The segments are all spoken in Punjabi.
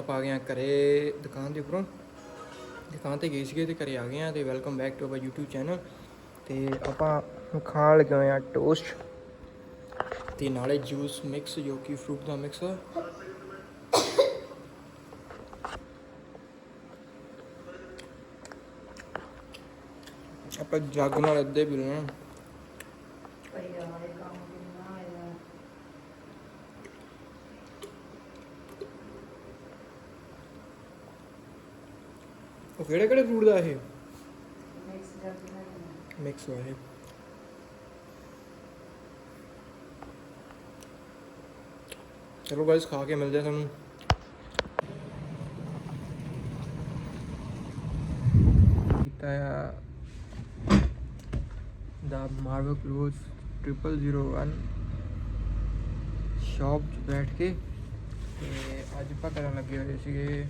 ਆਪਾਂ ਆ ਗਏ ਆ ਘਰੇ ਦੁਕਾਨ ਦੇ ਉੱਪਰੋਂ। ਦੁਕਾਨ ਤੇ ਗਏ ਸੀਗੇ ਤੇ ਘਰੇ ਆ ਗਏ ਆ ਤੇ welcome back to our YouTube channel ਤੇ ਆਪਾਂ ਖਾਣ ਲੱਗੇ ਹੋਏ ਆ ਟੋਸਟ ਤੇ ਨਾਲੇ ਜੂਸ ਮਿਕਸ ਜੋ ਕਿ ਫਰੂਟ ਦਾ ਮਿਕਸ ਆ ਆਪਾਂ ਜੱਗ ਨਾਲ ਅੱਧੇ ਪੀ ਲੈਣਾ। ਉਹ ਕਿਹੜੇ ਕਿਹੜੇ ਫਰੂਟ ਦਾ ਇਹ? ਮਿਕਸ ਹੋਇਆ ਇਹ ਚਲੋ ਗਾਇਸ ਖਾ ਕੇ ਮਿਲਦੇ ਤੁਹਾਨੂੰ। ਕੀਤਾ ਆ ਦਾ ਮਾਰਵਲ ਕਲੋਥ 0001 ਸ਼ਾਪ 'ਚ ਬੈਠ ਕੇ ਤੇ ਅੱਜ ਆਪਾਂ ਕਰਨ ਲੱਗੇ ਹੋਏ ਸੀਗੇ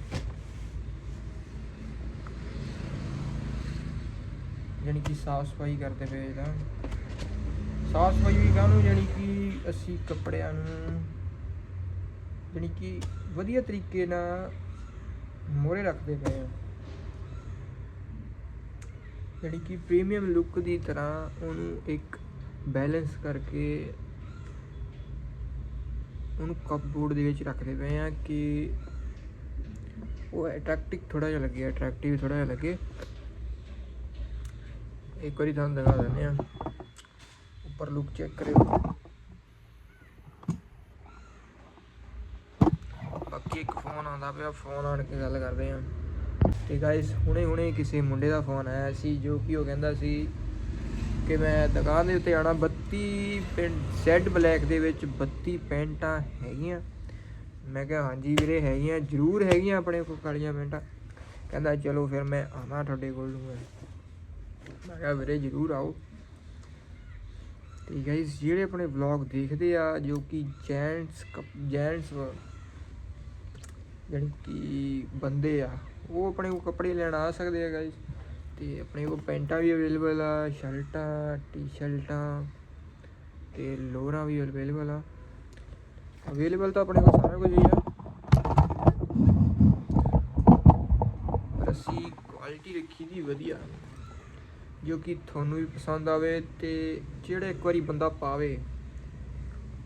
ਯਾਨੀ ਕਿ ਸਾਫ਼ ਸਫ਼ਾਈ ਕਰਦੇ ਪਏ ਤਾਂ। ਸਾਫ਼ ਸਫ਼ਾਈ ਵੀ ਕਾਹਨੂੰ ਯਾਨੀ ਕਿ ਅਸੀਂ ਕੱਪੜਿਆਂ ਨੂੰ ਯਾਨੀ ਕਿ ਵਧੀਆ ਤਰੀਕੇ ਨਾਲ ਮੋਰੇ ਰੱਖਦੇ ਪਏ ਆ ਯਾਨੀ ਕਿ ਪ੍ਰੀਮੀਅਮ ਲੁੱਕ ਦੀ ਤਰ੍ਹਾਂ ਉਹਨੂੰ ਇੱਕ ਬੈਲੈਂਸ ਕਰਕੇ ਉਹਨੂੰ ਕਪਬੋਰਡ ਦੇ ਵਿੱਚ ਰੱਖਦੇ ਪਏ ਆ ਕਿ ਉਹ ਅਟਰੈਕਟਿਵ ਥੋੜਾ ਜਿਹਾ ਲੱਗੇ ਅਟਰੈਕਟਿਵ ਥੋੜਾ ਜਿਹਾ ਲੱਗੇ। ਇੱਕ ਵਾਰੀ ਤੁਹਾਨੂੰ ਦਿਖਾ ਦਿੰਦੇ ਆ ਉੱਪਰ ਲੁੱਕ ਚੈੱਕ ਕਰਿਓ। ਬਾਕੀ ਇੱਕ ਫੋਨ ਆਉਂਦਾ ਪਿਆ ਫੋਨ ਆਣ ਕੇ ਗੱਲ ਕਰਦੇ ਆ ਤੇ ਗਾਇਸ ਹੁਣੇ ਹੁਣੇ ਕਿਸੇ ਮੁੰਡੇ ਦਾ ਫੋਨ ਆਇਆ ਸੀ, ਜੋ ਕਿ ਉਹ ਕਹਿੰਦਾ ਸੀ ਕਿ ਮੈਂ ਦੁਕਾਨ ਦੇ ਉੱਤੇ ਆਣਾ 32 ਪੈਂਟ ਸੈਟ ਬਲੈਕ ਦੇ ਵਿੱਚ 32 ਪੈਂਟਾਂ ਹੈਗੀਆਂ। ਮੈਂ ਕਿਹਾ, ਹਾਂਜੀ ਵੀਰੇ, ਹੈਗੀਆਂ, ਜ਼ਰੂਰ ਹੈਗੀਆਂ ਆਪਣੇ ਕੋਲ ਕਾਲੀਆਂ ਪੈਂਟਾਂ। ਕਹਿੰਦਾ, ਚਲੋ ਫਿਰ ਮੈਂ ਆਣਾ ਤੁਹਾਡੇ ਕੋਲ ਨੂੰ। ਮੈਂ ਕਿਹਾ ਵੀਰੇ, ਜ਼ਰੂਰ ਆਓ। ਤੇ ਗਾਇਸ ਜਿਹੜੇ ਆਪਣੇ ਵਲੌਗ ਦੇਖਦੇ ਆ, ਜੋ ਕਿ ਜੈਂਟਸ ਜੈਂਟਸ ਜਾਣੀ ਕਿ ਬੰਦੇ ਆ, ਉਹ ਆਪਣੇ ਕੋਲ ਕੱਪੜੇ ਲੈਣ ਆ ਸਕਦੇ ਆ ਗਾਇਸ ਤੇ ਆਪਣੇ ਕੋਲ ਪੈਂਟਾਂ ਵੀ ਅਵੇਲੇਬਲ ਆ, ਸ਼ਰਟਾਂ, ਟੀ-ਸ਼ਰਟਾਂ, ਤੇ ਲੋਰਾਂ ਵੀ ਅਵੇਲੇਬਲ ਆ। ਅਵੇਲੇਬਲ ਤਾਂ ਆਪਣੇ ਕੋਲ ਸਾਰਾ ਕੁਝ ਹੀ ਆ। ਪਰ ਅਸੀਂ ਕੁਆਲਿਟੀ ਰੱਖੀ ਦੀ ਵਧੀਆ। ਜੋ ਕਿ ਤੁਹਾਨੂੰ ਵੀ ਪਸੰਦ ਆਵੇ ਤੇ ਜਿਹੜਾ ਇੱਕ ਵਾਰੀ ਬੰਦਾ ਪਾਵੇ,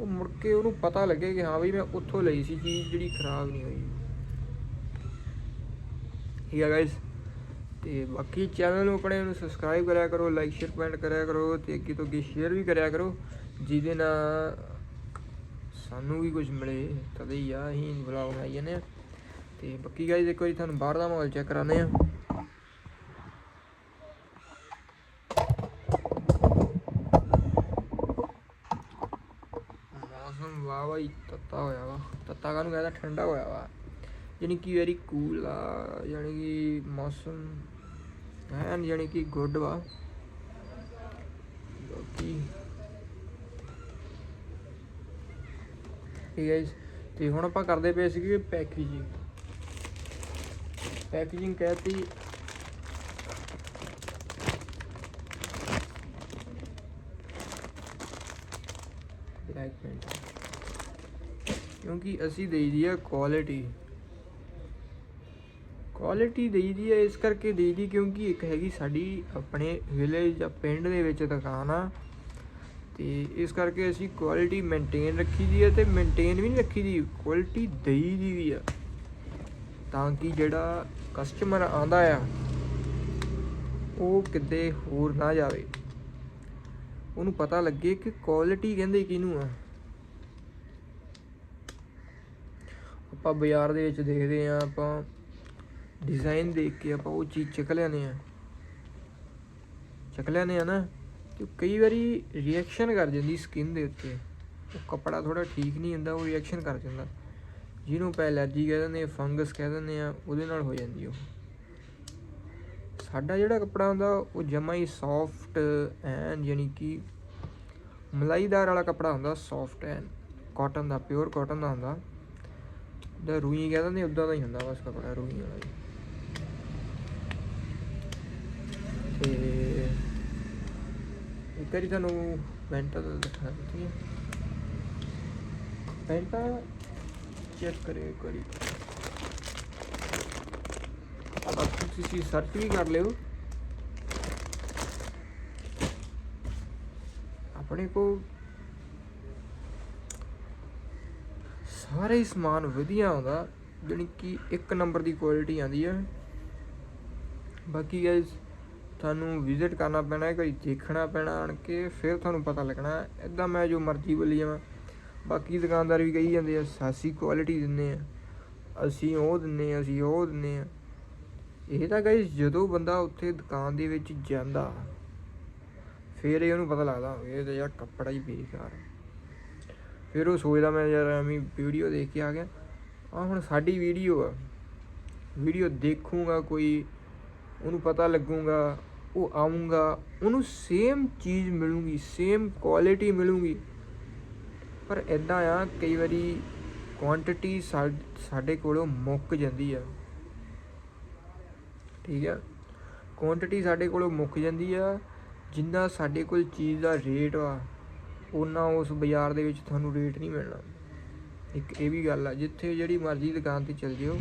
ਉਹ ਮੁੜ ਕੇ ਉਹਨੂੰ ਪਤਾ ਲੱਗੇ ਕਿ ਹਾਂ ਬਈ ਮੈਂ ਉੱਥੋਂ ਲਈ ਸੀ ਚੀਜ਼ ਜਿਹੜੀ ਖਰਾਬ ਨਹੀਂ ਹੋਈ। ਠੀਕ ਹੈ ਗਾਇਸ ਤੇ ਬਾਕੀ ਚੈਨਲ ਨੂੰ ਆਪਣੇ ਨੂੰ ਸਬਸਕ੍ਰਾਈਬ ਕਰਿਆ ਕਰੋ ਲਾਈਕ ਸ਼ੇਅਰ ਕਮੈਂਟ ਕਰਿਆ ਕਰੋ ਤੇ ਅੱਗੇ ਤੋਂ ਅੱਗੇ ਸ਼ੇਅਰ ਵੀ ਕਰਿਆ ਕਰੋ, ਜਿਹਦੇ ਨਾਲ ਸਾਨੂੰ ਵੀ ਕੁਝ ਮਿਲੇ। ਤਦੇ ਹੀ ਆ ਅਸੀਂ ਵਲੌਗ ਬਣਾਈ ਜਾਂਦੇ ਆ। ਤੇ ਬਾਕੀ ਗਾਇਸ ਇੱਕ ਵਾਰੀ ਤੁਹਾਨੂੰ ਬਾਹਰ ਦਾ ਮਾਹੌਲ ਚੈੱਕ ਕਰਾਉਂਦੇ ਆ। ਮੌਸਮ ਵਾਹ ਵਾਹ ਤੱਤਾ ਹੋਇਆ ਵਾ। ਤੱਤਾ ਕਾਹਨੂੰ ਕਹਿੰਦਾ? ਠੰਡਾ ਹੋਇਆ ਵਾ। ਯਾਨੀ ਕਿ ਵੈਰੀ ਕੂਲ ਆ ਯਾਨੀ ਕਿ ਮੌਸਮ ਹੈ ਯਾਨੀ ਕਿ ਗੁੱਡ ਵਾ। ਬਾਕੀ ਠੀਕ ਹੈ ਜੀ। ਤੇ ਹੁਣ ਆਪਾਂ ਕਰਦੇ ਪਏ ਸੀਗੇ ਪੈਕੇਜਿੰਗ ਪੈਕੇਜਿੰਗ ਕਹਿਤੀ ਬਲੈਕ ਪੈਂਟ ਕਿਉਂਕਿ ਅਸੀਂ ਦੇਈਦੀ ਆ ਕੁਆਲਿਟੀ ਕੁਆਲਿਟੀ ਦੇਈਦੀ ਆ, ਇਸ ਕਰਕੇ ਦੇਈਦੀ ਕਿਉਂਕਿ ਇੱਕ ਹੈਗੀ ਸਾਡੀ ਆਪਣੇ ਵਿਲੇਜ ਜਾਂ ਪਿੰਡ ਦੇ ਵਿੱਚ ਦੁਕਾਨ ਆ। ਤੇ ਇਸ ਕਰਕੇ ਅਸੀਂ ਕੁਆਲਿਟੀ ਮੇਨਟੇਨ ਰੱਖੀ ਦੀ ਹੈ ਤੇ ਮੇਨਟੇਨ ਵੀ ਨਹੀਂ ਰੱਖੀ ਦੀ ਕੁਆਲਿਟੀ ਦੇਈ ਦੀ ਵੀ ਆ। ਤਾਂ ਕਿ ਜਿਹੜਾ ਕਸਟਮਰ ਆਂਦਾ ਆ, ਉਹ ਕਿਤੇ ਹੋਰ ਨਾ ਜਾਵੇ। ਉਹਨੂੰ ਪਤਾ ਲੱਗੇ ਕਿ ਕੁਆਲਿਟੀ ਕਹਿੰਦੇ ਕਿਹਨੂੰ ਆ। ਆਪਾਂ ਬਾਜ਼ਾਰ ਦੇ ਵਿੱਚ ਦੇਖਦੇ ਆ ਆਪਾਂ ਡਿਜ਼ਾਈਨ ਦੇਖ ਕੇ ਆਪਾਂ ਉਹ ਚੀਜ਼ ਚੱਕ ਲੈਨੇ ਆ ਚੱਕ ਲੈਨੇ ਆ ਨਾ, ਤੇ ਕਈ ਵਾਰੀ ਰਿਐਕਸ਼ਨ ਕਰ ਜਾਂਦੀ ਸਕਿਨ ਦੇ ਉੱਤੇ। ਉਹ ਕਪੜਾ ਥੋੜਾ ਠੀਕ ਨਹੀਂ ਹੁੰਦਾ, ਉਹ ਰਿਐਕਸ਼ਨ ਕਰ ਜਾਂਦਾ। ਜਿਹਨੂੰ ਆਪਾਂ ਐਲਰਜੀ ਕਹਿ ਦਿੰਦੇ ਆ ਫੰਗਸ ਕਹਿ ਦਿੰਦੇ ਆ ਉਹਦੇ ਨਾਲ ਹੋ ਜਾਂਦੀ ਉਹ। ਸਾਡਾ ਜਿਹੜਾ ਕਪੜਾ ਹੁੰਦਾ, ਉਹ ਜਮਾ ਹੀ ਸੌਫਟ ਐਨ ਯਾਨੀ ਕਿ ਮਲਾਈਦਾਰ ਵਾਲਾ ਕਪੜਾ ਹੁੰਦਾ ਸੌਫਟ ਐਨ ਕਾਟਨ ਦਾ ਪਿਓਰ ਕਾਟਨ ਦਾ ਹੁੰਦਾ। ਦਾ ਰੂਈ ਕਹਿ ਦਿੰਦੇ ਉਦਾਂ ਦਾ ਹੀ ਹੁੰਦਾ ਬਸ ਕਪੜਾ ਰੂਈ ਵਾਲਾ ਹੀ। ਤੇ ਇੱਕ ਵਾਰੀ ਤੁਹਾਨੂੰ ਪੈਂਟਾਂ ਦਾ ਦਿਖਾ ਦਿੱਤੀ ਹੈ। ਪੈਂਟਾਂ ਚੈੱਕ ਕਰਿਓ ਇੱਕ ਵਾਰੀ। ਤੁਸੀਂ ਸਰਚ ਵੀ ਕਰ ਲਿਓ। ਆਪਣੇ ਕੋਲ ਸਾਰੇ ਹੀ ਸਮਾਨ ਵਧੀਆ ਆਉਂਦਾ, ਜਾਣੀ ਕਿ ਇੱਕ ਨੰਬਰ ਦੀ ਕੁਆਲਿਟੀ ਆਉਂਦੀ ਹੈ ਬਾਕੀ ਗਾਇਸ ਤੁਹਾਨੂੰ ਵਿਜ਼ਿਟ ਕਰਨਾ ਪੈਣਾ ਹੈ ਕੋਈ ਦੇਖਣਾ ਪੈਣਾ ਆਣ ਕੇ, ਫਿਰ ਤੁਹਾਨੂੰ ਪਤਾ ਲੱਗਣਾ ਇਦਾਂ ਮੈਂ ਜੋ ਮਰਜ਼ੀ ਬੋਲੀ ਜਾਵਾਂ। ਬਾਕੀ ਦੁਕਾਨਦਾਰ ਵੀ ਕਹੀ ਜਾਂਦੇ ਆ, ਸਾਸੀ ਕੁਆਲਿਟੀ ਦਿੰਨੇ ਆ, ਅਸੀਂ ਉਹ ਦਿੰਨੇ ਆ, ਅਸੀਂ ਉਹ ਦਿੰਨੇ ਆ। ਇਹ ਤਾਂ ਗਾਇਸ ਜਦੋਂ ਬੰਦਾ ਉੱਥੇ ਦੁਕਾਨ ਦੇ ਵਿੱਚ ਜਾਂਦਾ, ਫਿਰ ਇਹ ਉਹਨੂੰ ਪਤਾ ਲੱਗਦਾ, ਇਹ ਤਾਂ ਯਾਰ ਕੱਪੜਾ ਹੀ ਬੇਕਾਰ ਆ। ਫਿਰ ਉਹ ਸੋਚਦਾ ਮੈਂ ਯਾਰ ਐਵੇਂ ਵੀਡੀਓ ਦੇਖ ਕੇ ਆ ਗਿਆ। ਆ ਹੁਣ ਸਾਡੀ ਵੀਡੀਓ ਆ। ਵੀਡੀਓ ਦੇਖੂਗਾ ਕੋਈ, ਉਹਨੂੰ ਪਤਾ ਲੱਗੂਗਾ, ਉਹ ਆਊਗਾ, ਉਹਨੂੰ ਸੇਮ ਚੀਜ਼ ਮਿਲੂਗੀ ਸੇਮ ਕੁਆਲਿਟੀ ਮਿਲੂਗੀ। ਪਰ ਇਦਾਂ ਆ, ਕਈ ਵਾਰੀ ਕੁਆਂਟੀਟੀ ਸਾਡੇ ਕੋਲੋਂ ਮੁੱਕ ਜਾਂਦੀ ਆ। ਠੀਕ ਆ? ਕੁਆਂਟੀਟੀ ਸਾਡੇ ਕੋਲੋਂ ਮੁੱਕ ਜਾਂਦੀ ਆ, ਜਿੰਨਾ ਸਾਡੇ ਕੋਲ ਚੀਜ਼ ਦਾ ਰੇਟ ਆ ਉਹਨਾਂ ਉਸ ਬਾਜ਼ਾਰ ਦੇ ਵਿੱਚ ਤੁਹਾਨੂੰ ਰੇਟ ਨਹੀਂ ਮਿਲਣਾ। ਇੱਕ ਇਹ ਵੀ ਗੱਲ ਆ, ਜਿੱਥੇ ਜਿਹੜੀ ਮਰਜ਼ੀ ਦੁਕਾਨ ਤੇ ਚਲ ਜਿਓ,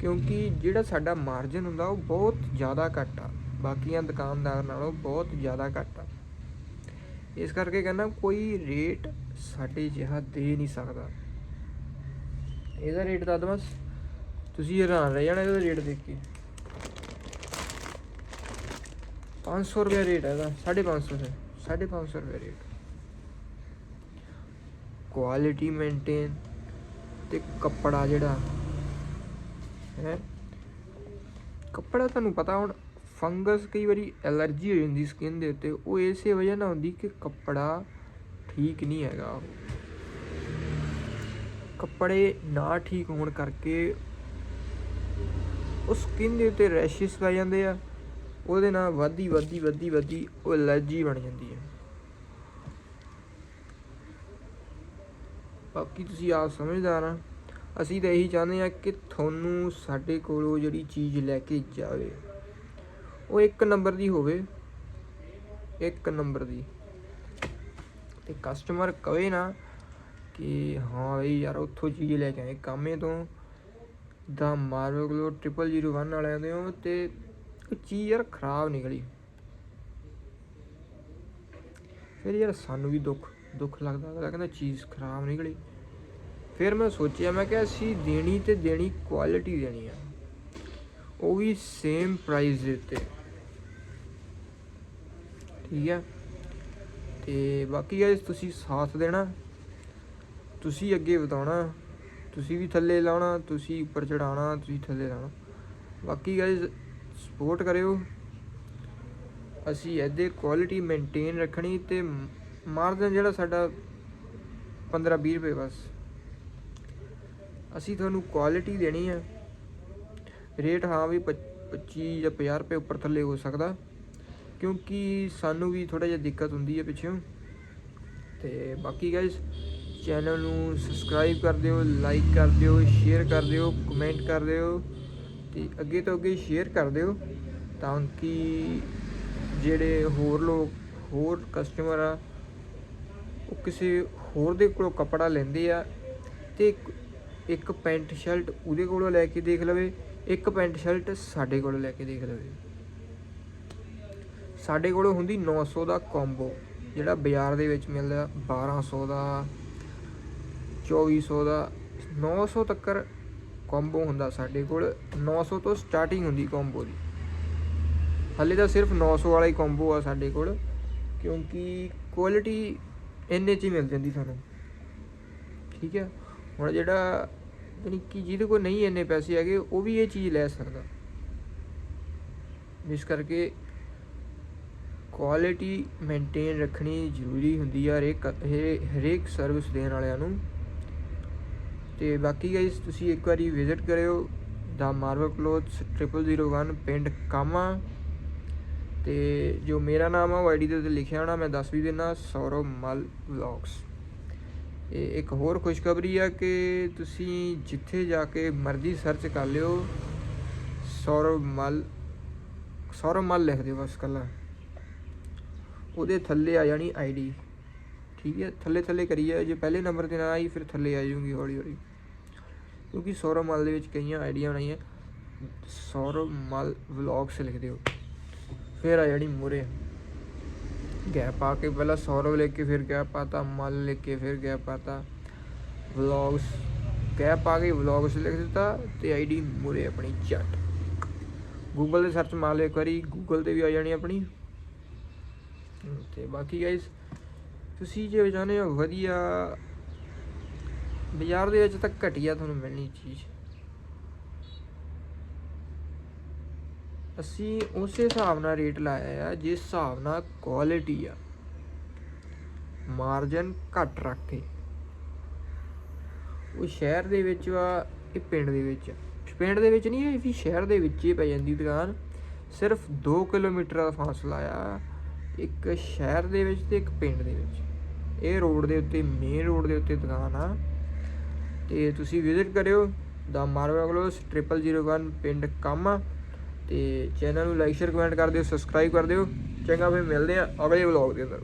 ਕਿਉਂਕਿ ਜਿਹੜਾ ਸਾਡਾ ਮਾਰਜਨ ਹੁੰਦਾ ਉਹ ਬਹੁਤ ਜ਼ਿਆਦਾ ਘੱਟ ਆ। ਬਾਕੀਆਂ ਦੁਕਾਨਦਾਰ ਨਾਲੋਂ ਬਹੁਤ ਜ਼ਿਆਦਾ ਘੱਟ ਆ। ਇਸ ਕਰਕੇ ਕਹਿੰਦਾ ਕੋਈ ਰੇਟ ਸਾਡੇ ਜਿਹਾ ਦੇ ਨਹੀਂ ਸਕਦਾ। ਇਹਦਾ ਰੇਟ ਦੱਸ ਬਸ ਤੁਸੀਂ ਹੈਰਾਨ ਰਹਿ ਜਾਣਾ ਇਹਦਾ ਰੇਟ ਦੇਖ ਕੇ। 500 ਰੁਪਏ ਰੇਟ ਹੈ ਇਹਦਾ 550 ਹੈ 550 ਰੁਪਏ ਰੇਟ ਕੁਆਲਿਟੀ ਮੇਨਟੇਨ ਤੇ ਕੱਪੜਾ ਜਿਹੜਾ ਹੈ, ਕੱਪੜਾ ਤੁਹਾਨੂੰ ਪਤਾ ਹੁਣ ਫੰਗਸ ਕਈ ਵਾਰੀ ਐਲਰਜੀ ਹੋ ਜਾਂਦੀ ਸਕਿਨ ਦੇ ਉੱਤੇ, ਉਹ ਇਸੇ ਵਜ੍ਹਾ ਨਾਲ ਹੁੰਦੀ ਕਿ ਕੱਪੜਾ ਠੀਕ ਨਹੀਂ ਹੈਗਾ ਉਹ। ਕੱਪੜੇ ਨਾ ਠੀਕ ਹੋਣ ਕਰਕੇ ਉਹ ਸਕਿਨ ਦੇ ਉੱਤੇ ਰੈਸ਼ਸ ਪੈ ਜਾਂਦੇ ਆ, ਉਹਦੇ ਨਾਲ ਵੱਧਦੀ ਵੱਧਦੀ ਵੱਧਦੀ ਵੱਧਦੀ ਉਹ ਐਲਰਜੀ ਬਣ ਜਾਂਦੀ ਹੈ ਬਾਕੀ ਤੁਸੀਂ ਆਪ ਸਮਝਦਾਰ ਆ। ਅਸੀਂ ਤਾਂ ਇਹੀ ਚਾਹੁੰਦੇ ਆ ਕਿ ਤੁਹਾਨੂੰ ਸਾਡੇ ਕੋਲੋਂ ਜਿਹੜੀ ਚੀਜ਼ ਲੈ ਕੇ ਜਾਵੇ, ਉਹ ਇੱਕ ਨੰਬਰ ਦੀ ਹੋਵੇ। ਇੱਕ ਨੰਬਰ ਦੀ। ਤੇ ਕਸਟਮਰ ਕਵੇ ਨਾ ਕਿ, ਹਾਂ ਬਈ ਯਾਰ, ਉੱਥੋਂ ਚੀਜ਼ ਲੈ ਕੇ ਆਏ ਕਾਮੇ ਤੋਂ। ਦਾ ਮਾਰਵਲ ਗਲੋ 0001 ਵਾਲਿਆਂ ਦੇ ਹੋ ਤੇ ਉਹ ਚੀਜ਼ ਯਾਰ ਖਰਾਬ ਨਿਕਲੀ। ਫਿਰ ਯਾਰ ਸਾਨੂੰ ਵੀ ਦੁੱਖ। ਦੁੱਖ ਲੱਗਦਾ ਅਗਲਾ ਕਹਿੰਦਾ ਚੀਜ਼ ਖਰਾਬ ਨਿਕਲੀ ਫਿਰ ਮੈਂ ਸੋਚਿਆ, ਮੈਂ ਕਿਹਾ ਅਸੀਂ ਦੇਣੀ ਤੇ ਦੇਣੀ ਕੁਆਲਿਟੀ ਦੇਣੀ ਆ। ਉਹ ਵੀ ਸੇਮ ਪ੍ਰਾਈਸ ਦੇ ਉੱਤੇ। ਠੀਕ ਹੈ ਤੇ ਬਾਕੀ ਗਾਇਸ ਤੁਸੀਂ ਸਾਥ ਦੇਣਾ। ਤੁਸੀਂ ਅੱਗੇ ਵਧਾਉਣਾ। ਤੁਸੀਂ ਵੀ ਥੱਲੇ ਲਾਉਣਾ, ਤੁਸੀਂ ਉੱਪਰ ਚੜਾਉਣਾ ਤੁਸੀਂ ਥੱਲੇ ਲਾਉਣਾ। ਬਾਕੀ ਗਾਇਸ ਸਪੋਰਟ ਕਰਿਓ। ਅਸੀਂ ਇਹਦੇ ਕੁਆਲਿਟੀ ਮੇਨਟੇਨ ਰੱਖਣੀ ਤੇ ਮਾਰਜਨ ਜਿਹੜਾ ਸਾਡਾ 15 20 ਰੁਪਏ ਬਸ। ਅਸੀਂ ਤੁਹਾਨੂੰ ਕੁਆਲਿਟੀ ਦੇਣੀ ਹੈ ਰੇਟ ਹਾਂ ਵੀ 25 ਜਾਂ 50 ਰੁਪਏ ਉੱਪਰ ਥੱਲੇ ਹੋ ਸਕਦਾ। ਕਿਉਂਕਿ ਸਾਨੂੰ ਵੀ ਥੋੜਾ ਜਿਹਾ ਦਿੱਕਤ ਹੁੰਦੀ ਹੈ ਪਿੱਛੋਂ। ਤੇ ਬਾਕੀ ਗਾਇਸ ਚੈਨਲ ਨੂੰ ਸਬਸਕ੍ਰਾਈਬ ਕਰ ਦਿਓ ਲਾਈਕ ਕਰ ਦਿਓ ਸ਼ੇਅਰ ਕਰ ਦਿਓ ਕਮੈਂਟ ਕਰ ਦਿਓ ਤੇ ਅੱਗੇ ਤੋਂ ਅੱਗੇ ਸ਼ੇਅਰ ਕਰ ਦਿਓ ਤਾਂ ਕਿ ਜਿਹੜੇ ਹੋਰ ਲੋਕ, ਹੋਰ ਕਸਟਮਰ ਆ ਉਹ ਕਿਸੇ ਹੋਰ ਦੇ ਕੋਲੋਂ ਕੱਪੜਾ ਲੈਂਦੇ ਆ ਤੇ ਇੱਕ- ਪੈਂਟ ਸ਼ਰਟ ਉਹਦੇ ਕੋਲੋਂ ਲੈ ਕੇ ਦੇਖ ਲਵੇ, ਇੱਕ ਪੈਂਟ ਸ਼ਰਟ ਸਾਡੇ ਕੋਲੋਂ ਲੈ ਕੇ ਦੇਖ ਲਵੇ। ਸਾਡੇ ਕੋਲੋਂ ਹੁੰਦੀ 900 ਦਾ ਕੰਬੋ ਜਿਹੜਾ ਬਾਜ਼ਾਰ ਦੇ ਵਿੱਚ ਮਿਲਦਾ 1200 ਦਾ 2400 ਦਾ 900 ਤੱਕ ਕੰਬੋ ਹੁੰਦਾ ਸਾਡੇ ਕੋਲ। 900 ਤੋਂ ਸਟਾਰਟਿੰਗ ਹੁੰਦੀ ਕੰਬੋ ਦੀ। ਹਲੇ ਤਾਂ ਸਿਰਫ 900 ਵਾਲਾ ਹੀ ਕੰਬੋ ਆ ਸਾਡੇ ਕੋਲ, ਕਿਉਂਕਿ ਕੁਆਲਿਟੀ ਇੰਨੇ ਚ ਹੀ ਮਿਲ ਜਾਂਦੀ ਸਾਨੂੰ। ਠੀਕ ਹੈ? ਹੁਣ ਜਿਹੜਾ ਯਾਨੀ ਕਿ ਜਿਹਦੇ ਕੋਲ ਨਹੀਂ ਇੰਨੇ ਪੈਸੇ ਹੈਗੇ, ਉਹ ਵੀ ਇਹ ਚੀਜ਼ ਲੈ ਸਕਦਾ। ਇਸ ਕਰਕੇ ਕੁਆਲਿਟੀ ਮੇਨਟੇਨ ਰੱਖਣੀ ਜ਼ਰੂਰੀ ਹੁੰਦੀ ਆ ਹਰੇਕ ਹਰੇ- ਹਰੇਕ ਸਰਵਿਸ ਦੇਣ ਵਾਲਿਆਂ ਨੂੰ। ਤੇ ਬਾਕੀ ਗਾਇਸ ਤੁਸੀਂ ਇੱਕ ਵਾਰੀ ਵਿਜ਼ਿਟ ਕਰਿਓ। ਦਾ ਮਾਰਵਲ ਕਲੋਥਸ 0001 ਪਿੰਡ ਕਾਮਾ ਤੇ ਜੋ ਮੇਰਾ ਨਾਮ ਆ, ਉਹ ਆਈਡੀ ਦੇ ਉੱਤੇ ਲਿਖਿਆ ਹੋਣਾ, ਮੈਂ ਦੱਸ ਵੀ ਦਿੰਨਾ ਸੌਰਵ ਮਲ ਵਲੌਗਸ। ਇਹ ਇੱਕ ਹੋਰ ਖੁਸ਼ਖਬਰੀ ਆ ਕਿ ਤੁਸੀਂ ਜਿੱਥੇ ਜਾ ਕੇ ਮਰਜ਼ੀ ਸਰਚ ਕਰ ਲਿਓ, ਸੌਰਵ ਮਲ ਸੌਰਵ ਮਲ ਲਿਖ ਦਿਓ ਬਸ ਕੱਲਾ। ਉਹਦੇ ਥੱਲੇ ਆ ਜਾਣੀ ਆਈਡੀ ਠੀਕ ਹੈ, ਥੱਲੇ ਥੱਲੇ ਕਰੀਏ ਜੇ ਪਹਿਲੇ ਨੰਬਰ ਤੇ ਨਾ ਆਈ, ਫਿਰ ਥੱਲੇ ਆ ਜਾਊਗੀ ਹੌਲੀ ਹੌਲੀ। ਕਿਉਂਕਿ ਸੌਰਵ ਮਲ ਦੇ ਵਿੱਚ ਕਈਆਂ ਆਈਡੀਆਂ ਬਣਾਈਆਂ। ਸੌਰਵ ਮਲ ਵਲੌਗਸ ਲਿਖ ਦਿਓ। ਫਿਰ ਆ ਜਾਣੀ ਮੂਰੇ ਗੈਪ ਪਾ ਕੇ ਪਹਿਲਾਂ ਸੌਰਵ ਲਿਖ ਕੇ ਫਿਰ ਗੈਪ ਪਾਤਾ ਮਲ ਲਿਖ ਕੇ ਫਿਰ ਗੈਪ ਪਾਤਾ ਵਲੌਗਸ, ਗੈਪ ਪਾ ਕੇ ਵਲੌਗਸ ਲਿਖ ਦਿੱਤਾ ਤੇ ਆਈਡੀ ਮੂਰੇ ਆਪਣੀ ਚਟ। ਗੂਗਲ ਤੇ ਸਰਚ ਮਾਰ ਲਓ ਇੱਕ ਵਾਰੀ ਗੂਗਲ ਤੇ ਵੀ ਆ ਜਾਣੀ ਆਪਣੀ। ਤੇ ਬਾਕੀ ਗਾਇਸ ਤੁਸੀਂ ਜੇ ਚਾਹੁੰਦੇ ਹੋ ਵਧੀਆ, ਬਾਜ਼ਾਰ ਦੇ ਵਿੱਚ ਤਾਂ ਘਟੀਆ ਤੁਹਾਨੂੰ ਮਿਲਣੀ ਚੀਜ਼। ਅਸੀਂ ਉਸੇ ਹਿਸਾਬ ਨਾਲ ਰੇਟ ਲਾਇਆ ਆ, ਜਿਸ ਹਿਸਾਬ ਨਾਲ ਕੁਆਲਿਟੀ ਆ। ਮਾਰਜਨ ਘੱਟ ਰੱਖ ਕੇ। ਉਹ ਸ਼ਹਿਰ ਦੇ ਵਿੱਚ ਆ, ਇਹ ਪਿੰਡ ਦੇ ਵਿੱਚ ਆ। ਪਿੰਡ ਦੇ ਵਿੱਚ ਨਹੀਂ, ਇਹ ਵੀ ਸ਼ਹਿਰ ਦੇ ਵਿੱਚ ਹੀ ਪੈ ਜਾਂਦੀ ਦੁਕਾਨ। ਸਿਰਫ 2 ਕਿਲੋਮੀਟਰ ਦਾ ਫਾਸਲਾ ਆ, ਇੱਕ ਸ਼ਹਿਰ ਦੇ ਵਿੱਚ ਤੇ ਇੱਕ ਪਿੰਡ ਦੇ ਵਿੱਚ। ਇਹ ਰੋਡ ਦੇ ਉੱਤੇ ਮੇਨ ਰੋਡ ਦੇ ਉੱਤੇ ਦੁਕਾਨ ਆ। ਤੇ ਤੁਸੀਂ ਵਿਜ਼ਿਟ ਕਰਿਓ, ਦਾ ਮਾਰਵਾ ਕਲੋਸ 0001 ਪਿੰਡ ਕਾਮਾ। ਤੇ ਚੈਨਲ ਨੂੰ ਲਾਈਕ ਸ਼ੇਅਰ ਕਮੈਂਟ ਕਰ ਦਿਓ ਸਬਸਕ੍ਰਾਈਬ ਕਰ ਦਿਓ। ਚੰਗਾ ਫਿਰ ਮਿਲਦੇ ਆ ਅਗਲੇ ਵਲੌਗ ਦੇ ਅੰਦਰ।